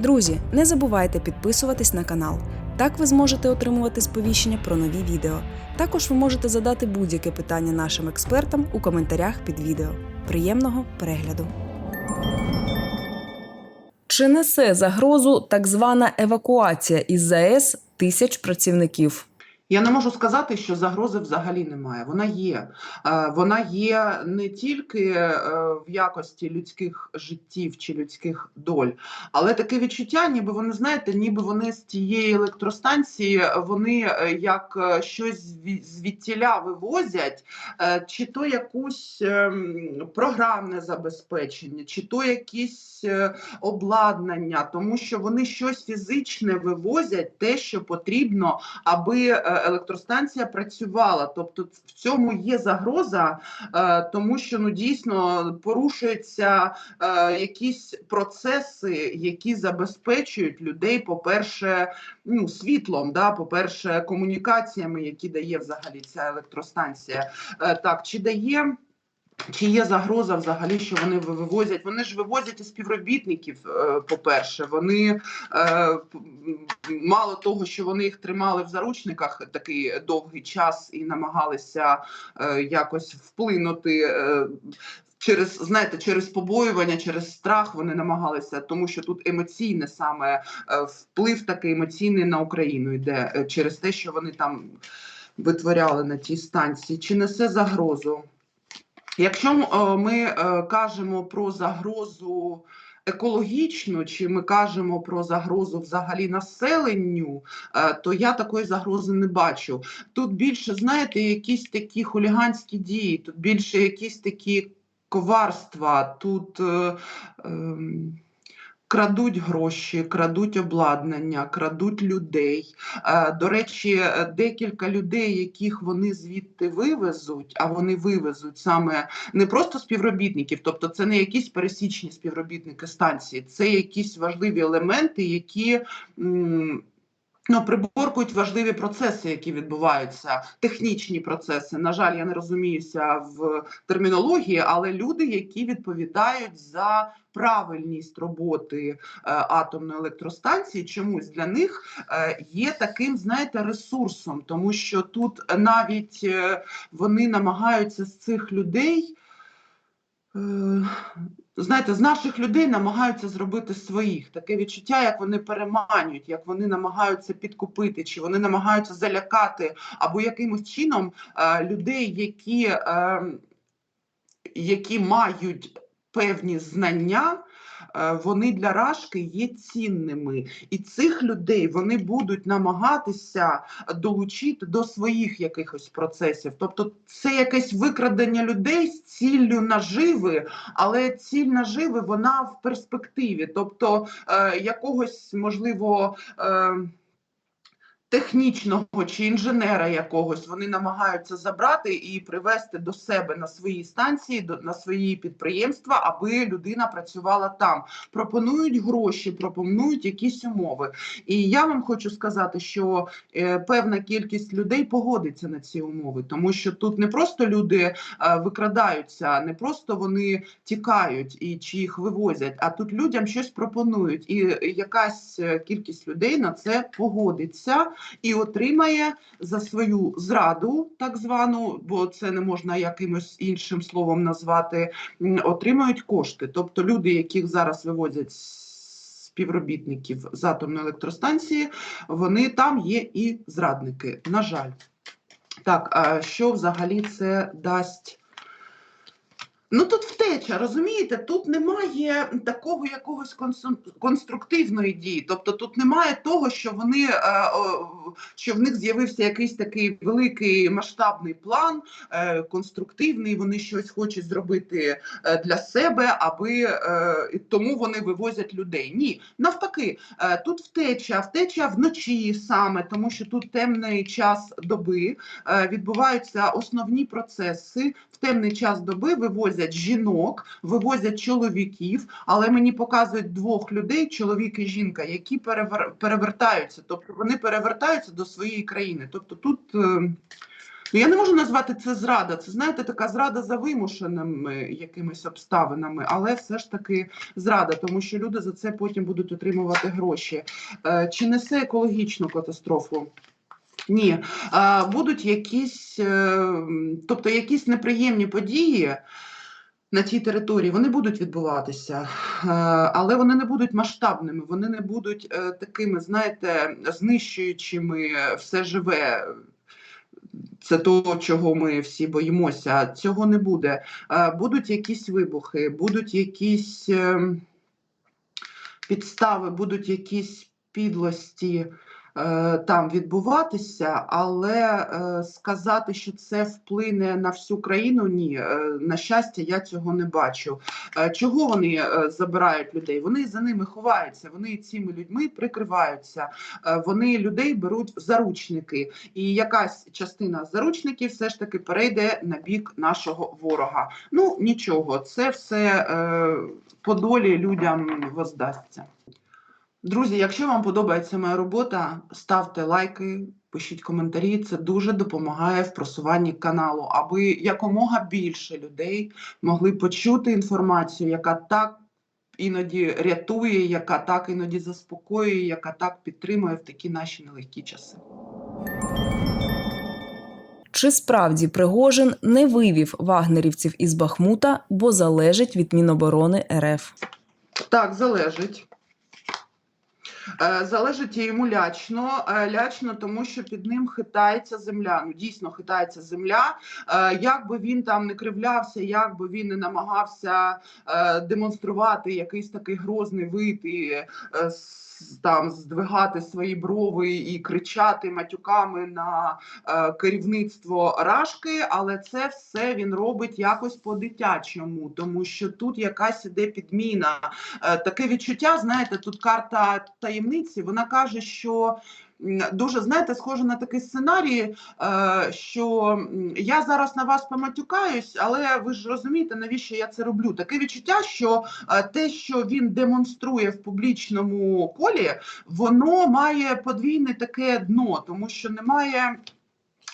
Друзі, не забувайте підписуватись на канал. Так ви зможете отримувати сповіщення про нові відео. Також ви можете задати будь-яке питання нашим експертам у коментарях під відео. Приємного перегляду! Чи несе загрозу так звана евакуація із ЗАЕС тисяч працівників? Я не можу сказати, що загрози взагалі немає. Вона є. Е, Вона є не тільки е, в якості людських життів чи людських доль, але таке відчуття, ніби вони знаєте, ніби вони з тієї електростанції вони е, як е, щось звідтіля вивозять, чи то якусь ем, програмне забезпечення, чи то якісь обладнання, тому що вони щось фізичне вивозять, те, що потрібно аби електростанція працювала. Тобто в цьому є загроза, е, тому що ну дійсно порушуються е, якісь процеси, які забезпечують людей, по-перше, ну світлом, да, по-перше, комунікаціями, які дає взагалі ця електростанція. Е, Так, чи дає. Чи є загроза взагалі, що вони вивозять? Вони ж вивозять і співробітників. е, По-перше, вони е, мало того, що вони їх тримали в заручниках такий довгий час і намагалися е, якось вплинути. Через знаєте, через побоювання, через страх вони намагалися, тому що тут емоційне саме вплив такий емоційний на Україну йде через те, що вони там витворяли на тій станції. Чи несе загрозу? Якщо е, ми е, кажемо про загрозу екологічну, чи ми кажемо про загрозу взагалі населенню, е, то я такої загрози не бачу. Тут більше, знаєте, якісь такі хуліганські дії, тут більше якісь такі коварства, тут. Е, ем, Крадуть гроші, крадуть обладнання, крадуть людей. Е, До речі, е, декілька людей, яких вони звідти вивезуть, а вони вивезуть саме не просто співробітників, тобто це не якісь пересічні співробітники станції, це якісь важливі елементи, які. Ну, приборкують важливі процеси, які відбуваються, технічні процеси. На жаль, я не розуміюся в термінології, але люди, які відповідають за правильність роботи е, атомної електростанції, чомусь для них е, є таким, знаєте, ресурсом, тому що тут навіть е, вони намагаються з цих людей. Знаєте, з наших людей намагаються зробити своїх таке відчуття, як вони переманюють, як вони намагаються підкупити, чи вони намагаються залякати або якимось чином е, людей, які, е, які мають певні знання. Е, Вони для Рашки є цінними, і цих людей вони будуть намагатися долучити до своїх якихось процесів. Тобто, це якесь викрадення людей з ціллю наживи, але ціль наживи вона в перспективі, тобто е, якогось можливо. Е, Технічного чи інженера якогось вони намагаються забрати і привести до себе на свої станції, до на свої підприємства, аби людина працювала там. Пропонують гроші, пропонують якісь умови. І я вам хочу сказати, що е, певна кількість людей погодиться на ці умови, тому що тут не просто люди е, викрадаються, не просто вони тікають і чи їх вивозять, а тут людям щось пропонують, і якась е, кількість людей на це погодиться і отримає за свою зраду, так звану, бо це не можна якимось іншим словом назвати, отримають кошти. Тобто люди, яких зараз вивозять співробітників з атомної електростанції, вони там є і зрадники. На жаль. Так, що взагалі це дасть? Ну тут втеча, розумієте, тут немає такого якогось конструктивної дії. Тобто тут немає того, що вони е, що в них з'явився якийсь такий великий масштабний план, е, конструктивний. Вони щось хочуть зробити е, для себе, аби тому вони вивозять людей. Ні, навпаки, тут втеча, втеча вночі саме, тому що тут темний час доби відбуваються основні процеси. В темний час доби вивозять жінок, вивозять чоловіків, але мені показують двох людей, чоловік і жінка, які перевер... перевертаються, тобто вони перевертаються до своєї країни. Тобто тут. е, Ну, я не можу назвати це зрада. Це знаєте, така зрада за вимушеними якимись обставинами, але все ж таки зрада, тому що люди за це потім будуть отримувати гроші. Е, Чи несе екологічну катастрофу? Ні, Е, будуть якісь, тобто якісь неприємні події. На цій території вони будуть відбуватися, е, але вони не будуть масштабними, вони не будуть е, такими, знаєте, знищуючими все живе. Це того, чого ми всі боїмося. Цього не буде. Е, Будуть якісь вибухи, будуть якісь е, підстави, будуть якісь підлості там відбуватися, але е, сказати, що це вплине на всю країну, ні. Е, На щастя, я цього не бачу. Е, Чого вони е, забирають людей? Вони за ними ховаються, вони цими людьми прикриваються, Е, вони людей беруть в заручники, і якась частина заручників все ж таки перейде на бік нашого ворога. Ну нічого, це все е, по долі людям воздасться. Друзі, якщо вам подобається моя робота, ставте лайки, пишіть коментарі. Це дуже допомагає в просуванні каналу, аби якомога більше людей могли почути інформацію, яка так іноді рятує, яка так іноді заспокоює, яка так підтримує в такі наші нелегкі часи. Чи справді Пригожин не вивів вагнерівців із Бахмута, бо залежить від Міноборони РФ? Так, залежить. Е, Залежить йому лячно. Е, Лячно, тому що під ним хитається земля. Ну, дійсно хитається земля. Е, Як би він там не кривлявся, як би він не намагався демонструвати якийсь такий грозний вид і там здвигати свої брови і кричати матюками на е, керівництво Рашки, але це все він робить якось по-дитячому, тому що тут якась іде підміна. Е, Таке відчуття, знаєте, тут карта таємниці, вона каже, що дуже, знаєте, схоже на такий сценарій, е, що я зараз на вас поматюкаюсь, але ви ж розумієте, навіщо я це роблю. Таке відчуття, що е, те, що він демонструє в публічному полі, воно має подвійне таке дно, тому що немає.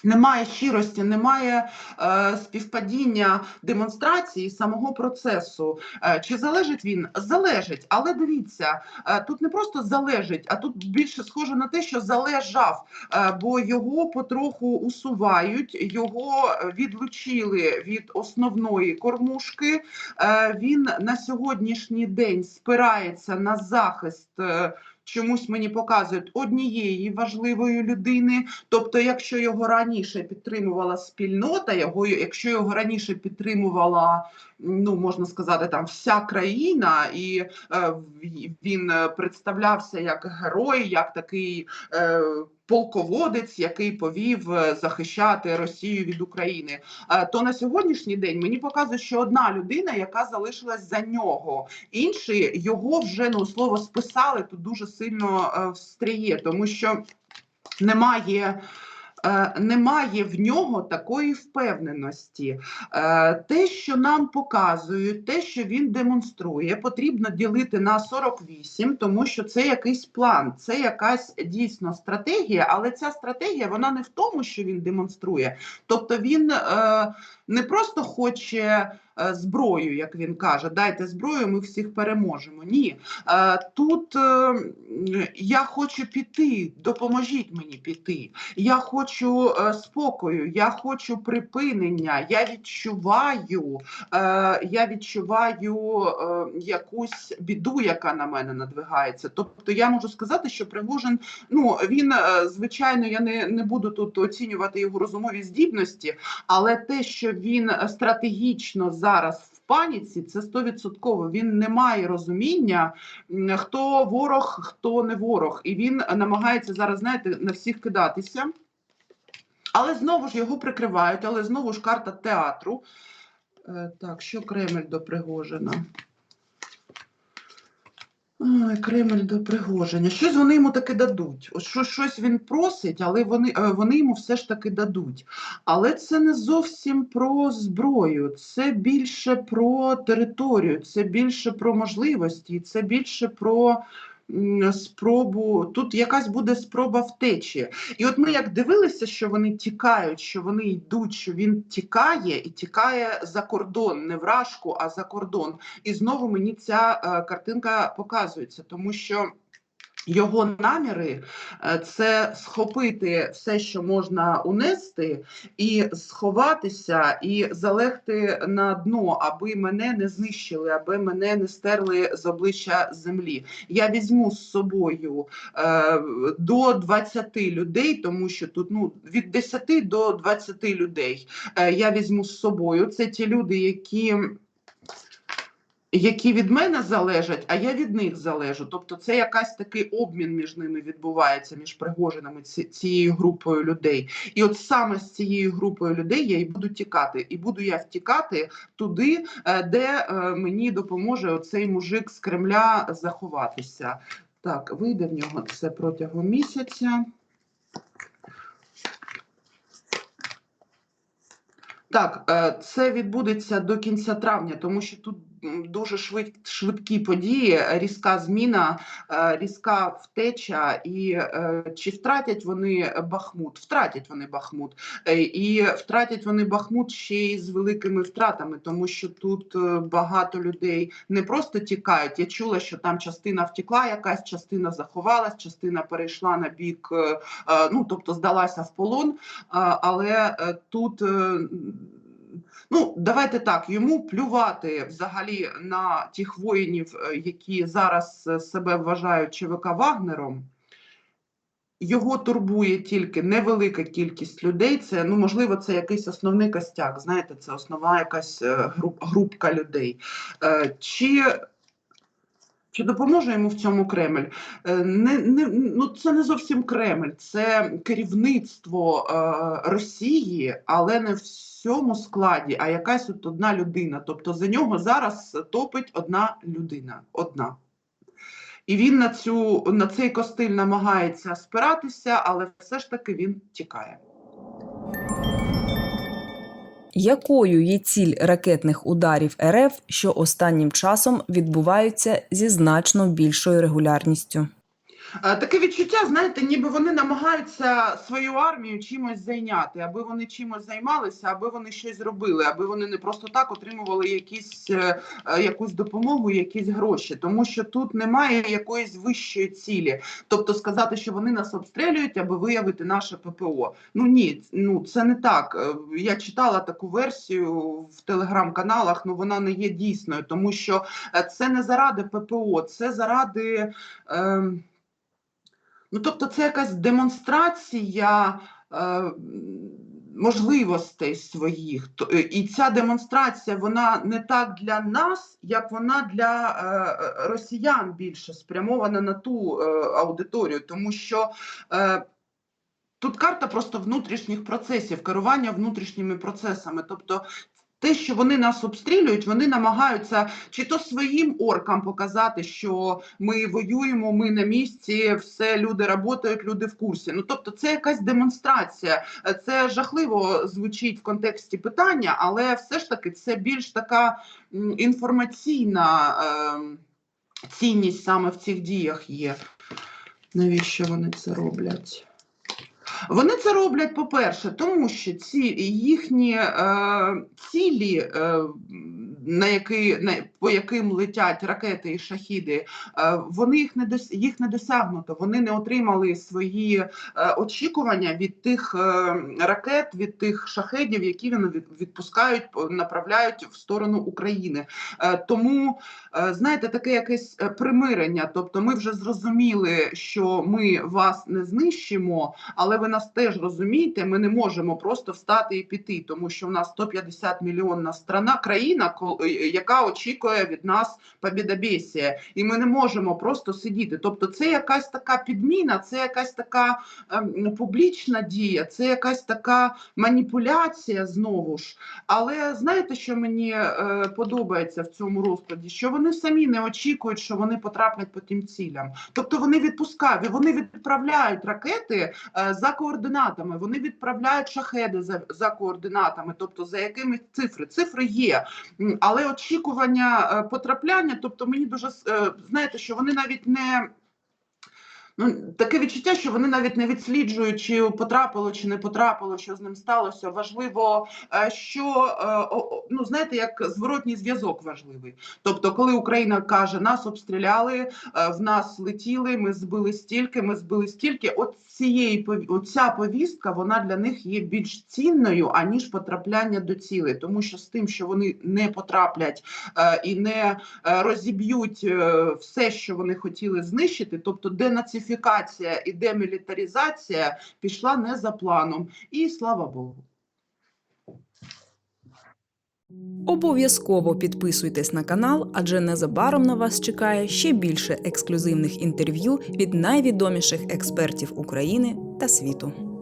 Немає щирості, немає е, співпадіння демонстрації самого процесу. Е, чи залежить він? Залежить, але дивіться, е, тут не просто залежить, а тут більше схоже на те, що залежав, е, бо його потроху усувають, його е, відлучили від основної кормушки. Е, він на сьогоднішній день спирається на захист. е, Чомусь мені показують однієї важливої людини. Тобто, якщо його раніше підтримувала спільнота, його якщо його раніше підтримувала, ну можна сказати, там вся країна, і е, він представлявся як герой, як такий. Е, Полководець, який повів е, захищати Росію від України, Е, то на сьогоднішній день мені показує, що одна людина, яка залишилась за нього, інші його вже ну слово списали тут дуже сильно е, встріє, тому що немає. Е, Немає в нього такої впевненості. Е, Те, що нам показують, те, що він демонструє, потрібно ділити на 48, тому що це якийсь план, це якась дійсно стратегія, але ця стратегія вона не в тому, що він демонструє. Тобто він е, не просто хоче е, зброю, як він каже, дайте зброю, ми всіх переможемо. Ні. Е, Тут е, я хочу піти, допоможіть мені піти. Я хочу спокою, я хочу припинення. Я відчуваю, я відчуваю якусь біду, яка на мене надвигається. Тобто я можу сказати, що Пригожин, ну він звичайно, я не, не буду тут оцінювати його розумові здібності, але те, що він стратегічно зараз в паніці, це стовідсотково. Він не має розуміння, хто ворог, хто не ворог, і він намагається зараз, знаєте, на всіх кидатися. Але знову ж його прикривають, але знову ж карта театру. Е, Так, що Кремль до Пригожина? Ой, Кремль до Пригожина. Щось вони йому таки дадуть. От що, щось він просить, але вони, е, вони йому все ж таки дадуть. Але це не зовсім про зброю, це більше про територію, це більше про можливості, це більше про спробу, тут якась буде спроба втечі. І от ми як дивилися, що вони тікають, що вони йдуть, що він тікає і тікає за кордон, не в Рашку, а за кордон. І знову мені ця е, картинка показується, тому що. Його наміри е, це схопити все, що можна унести, і сховатися, і залегти на дно, аби мене не знищили, аби мене не стерли з обличчя землі. Я візьму з собою е, до 20 людей, тому що тут ну від 10 до 20 людей е, я візьму з собою. Це ті люди, які які від мене залежать, а я від них залежу. Тобто це якась такий обмін між ними відбувається, між Пригожинами цією групою людей. І от саме з цією групою людей я і буду тікати. І буду я втікати туди, е, де е, мені допоможе оцей мужик з Кремля заховатися. Так, вийде в нього це протягом місяця. Так, е, це відбудеться до кінця травня, тому що тут дуже швид, швидкі події, різка зміна, е, різка втеча, і е, чи втратять вони Бахмут? Втратять вони Бахмут, Е, і втратять вони Бахмут ще й з великими втратами, тому що тут багато людей не просто тікають. Я чула, що там частина втекла, якась частина заховалась, частина перейшла на бік, ну тобто здалася в полон. Але тут. Ну, давайте так, йому плювати взагалі на тих воїнів, е, які зараз е, себе вважають ЧВК Вагнером. Його турбує тільки невелика кількість людей. Це ну можливо, це якийсь основний костяк. Знаєте, це основна якась е, груп, групка людей. Чи, чи допоможе йому в цьому Кремль? Е, Не, не, ну, це не зовсім Кремль, це керівництво е, Росії, але не в всьому складі, а якась от одна людина. Тобто за нього зараз топить одна людина. Одна. І він на, цю, на цей костиль намагається спиратися, але все ж таки він тікає. Якою є ціль ракетних ударів РФ, що останнім часом відбуваються зі значно більшою регулярністю? Е, Таке відчуття, знаєте, ніби вони намагаються свою армію чимось зайняти, аби вони чимось займалися, аби вони щось робили, аби вони не просто так отримували якісь, е, е, якусь допомогу, якісь гроші, тому що тут немає якоїсь вищої цілі. Тобто сказати, що вони нас обстрілюють, аби виявити наше ППО. Ну ні, ну це не так. Я читала таку версію в телеграм-каналах, але вона не є дійсною, тому що це не заради ППО, це заради. Е, Ну, тобто, це якась демонстрація е, можливостей своїх. Е, І ця демонстрація вона не так для нас, як вона для е, росіян більше спрямована на ту е, аудиторію, тому що. Е, Тут карта просто внутрішніх процесів, керування внутрішніми процесами. Тобто те, що вони нас обстрілюють, вони намагаються чи то своїм оркам показати, що ми воюємо, ми на місці, все люди працюють, люди в курсі. Ну тобто, це якась демонстрація. Це жахливо звучить в контексті питання, але все ж таки це більш така інформаційна е, цінність саме в цих діях є. Навіщо вони це роблять? Вони це роблять, по-перше, тому що ці їхні е, цілі, е, на які, на, по яким летять ракети і шахіди, е, вони їх не дос, їх не досягнуто. Вони не отримали свої е, очікування від тих е, ракет, від тих шахедів, які вони відпускають, направляють в сторону України. Е, тому знаєте, таке якесь е, примирення. Тобто, ми вже зрозуміли, що ми вас не знищимо, але ви нас теж розумієте, ми не можемо просто встати і піти, тому що в нас 150 мільйонна страна, країна, е, яка очікує від нас побідобєсія. І ми не можемо просто сидіти. Тобто, це якась така підміна, це якась така ем, публічна дія, це якась така маніпуляція знову ж. Але знаєте, що мені е, подобається в цьому розкладі? Що вони самі не очікують, що вони потраплять по тим цілям. Тобто вони відпускають, вони відправляють ракети е, за координатами, вони відправляють шахеди за, за координатами, тобто за якими цифри. Цифри є, але очікування е, потрапляння, тобто мені дуже е, знаєте, що вони навіть не. Ну, таке відчуття, що вони навіть не відсліджують, чи потрапило, чи не потрапило, що з ним сталося. Важливо, е, що е, ну знаєте, як зворотній зв'язок важливий. Тобто, коли Україна каже, нас обстріляли, е, в нас летіли, ми збили стільки, ми збили стільки. От цієї пові- от ця повістка, вона для них є більш цінною аніж потрапляння до цілей, тому що з тим, що вони не потраплять і не розіб'ють все, що вони хотіли знищити, тобто денацифікація і демілітаризація пішла не за планом. І слава Богу. Обов'язково підписуйтесь на канал, адже незабаром на вас чекає ще більше ексклюзивних інтерв'ю від найвідоміших експертів України та світу.